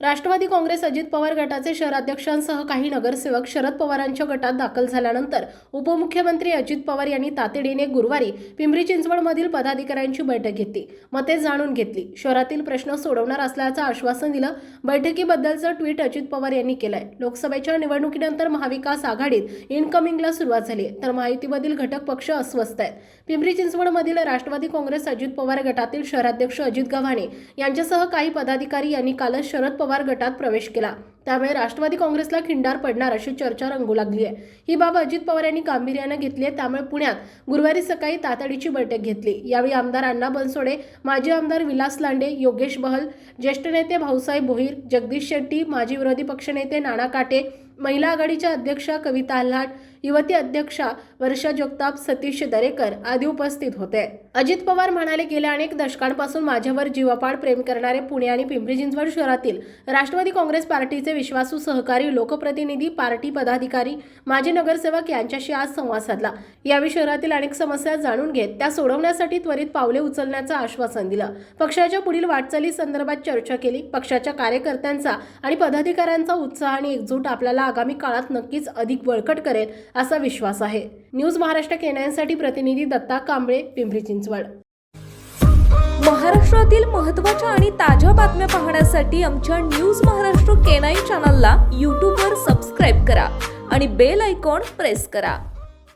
राष्ट्रवादी काँग्रेस अजित पवार गटाचे शहराध्यक्षांसह काही नगरसेवक शरद पवारांच्या गटात दाखल झाल्यानंतर उपमुख्यमंत्री अजित पवार यांनी तातडीने गुरुवारी पिंपरी चिंचवडमधील पदाधिकाऱ्यांची बैठक घेतली. मते जाणून घेतली. शहरातील प्रश्न सोडवणार असल्याचं आश्वासन दिलं. बैठकीबद्दलचं ट्विट अजित पवार यांनी केलंय. लोकसभेच्या निवडणुकीनंतर महाविकास आघाडीत इनकमिंगला सुरुवात झाली तर महायुतीमधील घटक पक्ष अस्वस्थ आहेत. पिंपरी चिंचवडमधील राष्ट्रवादी काँग्रेस अजित पवार गटातील शहराध्यक्ष अजित गव्हाणे यांच्यासह काही पदाधिकारी यांनी कालच शरद पवार गटात प्रवेश केला. त्यामुळे राष्ट्रवादी काँग्रेसला खिंडार पडणार अशी चर्चा रंगू लागली आहे. ही बाब अजित पवार यांनी गांभीर्यानं घेतली आहे. त्यामुळे पुण्यात गुरुवारी सकाळी तातडीची बैठक घेतली. यावेळी आमदार अण्णा बनसोडे माजी आमदार विलास लांडे योगेश बहल ज्येष्ठ नेते भाऊसाहेब भोईर जगदीश शेट्टी माजी विरोधी पक्षनेते नाना काटे महिला आघाडीच्या अध्यक्षा कविता आल्हाट युवती अध्यक्षा वर्षा जगताप सतीश दरेकर आदी उपस्थित होते. अजित पवार म्हणाले गेल्या अनेक दशकांपासून माझ्यावर जीवापाड प्रेम करणारे पुणे आणि पिंपरी चिंचवड शहरातील राष्ट्रवादी काँग्रेस पार्टीचे विश्वासू सहकारी लोकप्रतिनिधी पार्टी पदाधिकारी माजी नगरसेवक यांच्याशी आज संवाद साधला. यावेळी शहरातील अनेक समस्या जाणून घेत त्या सोडवण्यासाठी त्वरित पावले उचलण्याचं आश्वासन दिलं. पक्षाच्या पुढील वाटचाली संदर्भात चर्चा केली. पक्षाच्या कार्यकर्त्यांचा आणि पदाधिकाऱ्यांचा उत्साह आणि एकजूट आपल्याला आगामी काळात नक्कीच अधिक बळकट करेल असा विश्वास आहे. न्यूज महाराष्ट्र केनयांसाठी प्रतिनिधी दत्ता कांबळे पिंपरी चिंचवड. महाराष्ट्रातील महत्त्वाच्या आणि ताज्या बातम्या पाहण्यासाठी आमच्या न्यूज महाराष्ट्र केनाई चॅनलला यूट्यूबवर सबस्क्राईब करा आणि बेल आयकॉन प्रेस करा.